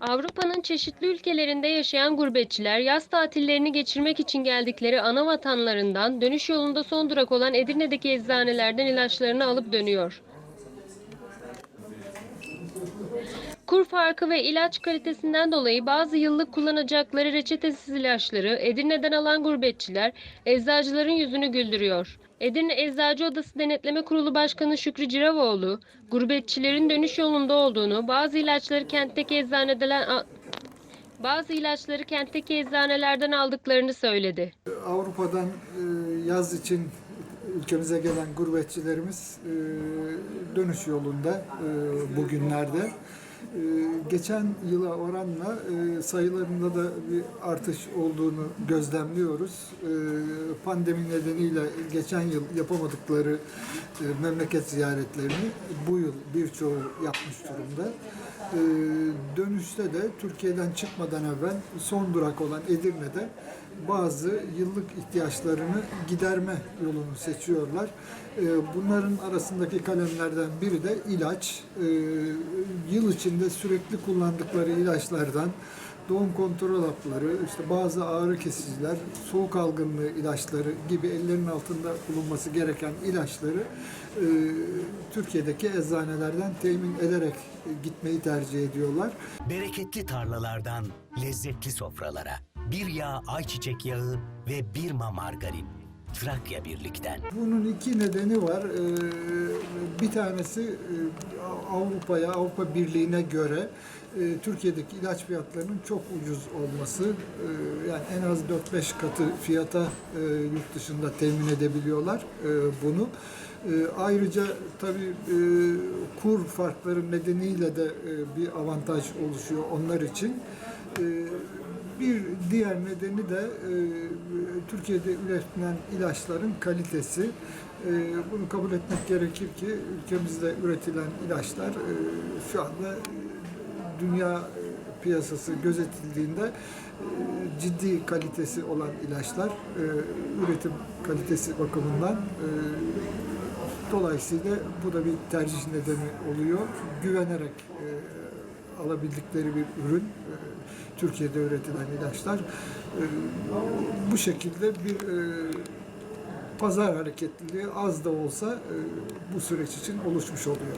Avrupa'nın çeşitli ülkelerinde yaşayan gurbetçiler yaz tatillerini geçirmek için geldikleri ana vatanlarından dönüş yolunda son durak olan Edirne'deki eczanelerden ilaçlarını alıp dönüyor. Kur farkı ve ilaç kalitesinden dolayı bazı yıllık kullanacakları reçetesiz ilaçları Edirne'den alan gurbetçiler eczacıların yüzünü güldürüyor. Edirne Eczacı Odası Denetleme Kurulu Başkanı Şükrü Ciravoğlu, gurbetçilerin dönüş yolunda olduğunu, bazı ilaçları kentteki eczaneden bazı ilaçları kentteki eczanelerden aldıklarını söyledi. Avrupa'dan e, yaz için ülkemize gelen gurbetçilerimiz e, dönüş yolunda e, bugünlerde. E, Geçen yıla oranla e, sayılarında da bir artış olduğunu gözlemliyoruz. E, Pandemi nedeniyle geçen yıl yapamadıkları e, memleket ziyaretlerini bu yıl birçoğu yapmış durumda. E, Dönüşte de Türkiye'den çıkmadan evvel son durak olan Edirne'de bazı yıllık ihtiyaçlarını giderme yolunu seçiyorlar. Ee, Bunların arasındaki kalemlerden biri de ilaç. Ee, Yıl içinde sürekli kullandıkları ilaçlardan doğum kontrol hapları, işte bazı ağrı kesiciler, soğuk algınlığı ilaçları gibi ellerinin altında bulunması gereken ilaçları e, Türkiye'deki eczanelerden temin ederek gitmeyi tercih ediyorlar. Bereketli tarlalardan lezzetli sofralara. Bir yağ ayçiçek yağı ve bir ma margarin. Trakya Birlik'ten. Bunun iki nedeni var. Ee, Bir tanesi e, Avrupa'ya, Avrupa Birliği'ne göre e, Türkiye'deki ilaç fiyatlarının çok ucuz olması. Ee, Yani en az 4-5 katı fiyata e, yurt dışında temin edebiliyorlar e, bunu. E, Ayrıca tabii e, kur farkları nedeniyle de e, bir avantaj oluşuyor onlar için. E, bir diğer nedeni de e, Türkiye'de üretilen ilaçların kalitesi. E, bunu kabul etmek gerekir ki ülkemizde üretilen ilaçlar e, şu anda dünya piyasası gözetildiğinde ciddi kalitesi olan ilaçlar üretim kalitesi bakımından e, dolayısıyla bu da bir tercih nedeni oluyor. Güvenerek alabildikleri bir ürün e, Türkiye'de üretilen ilaçlar e, bu şekilde bir e, pazar hareketliliği az da olsa bu süreç için oluşmuş oluyor.